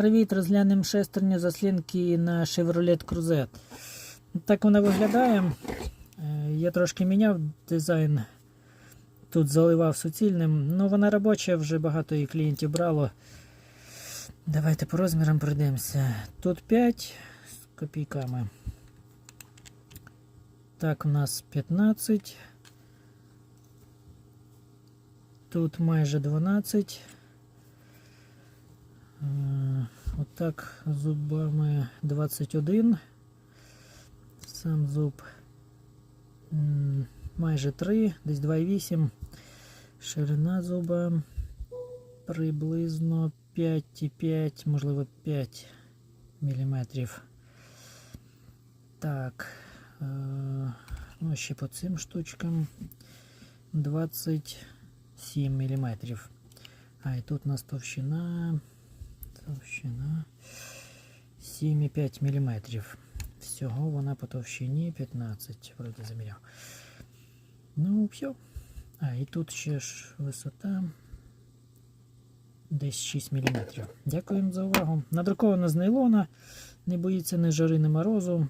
Привіт, розглянемо шестерню заслінки на Chevrolet Cruze. Так вона виглядає. Е, Я трошки міняв дизайн. Тут заливав суцільним. Ну, вона робоча, вже багато її клієнтів брало. Давайте по розмірам пройдемося. Тут 5 з копійками. Так, у нас 15. Тут майже 12. Е, Отак зубами 21. Сам зуб м, майже 3, десь 2,8. Ширина зуба приблизно 5,5, можливо 5 міліметрів. Так. е, Ну, ще по цим штучкам 27 міліметрів. А і тут у нас товщина. Товщина 7,5 мм. Всього вона по товщині 15, вроді заміряв. Ну, все. А, і тут ще ж висота десь 6 мм. Дякуємо за увагу. Надрукована з нейлона, не боїться ні жари, ні морозу.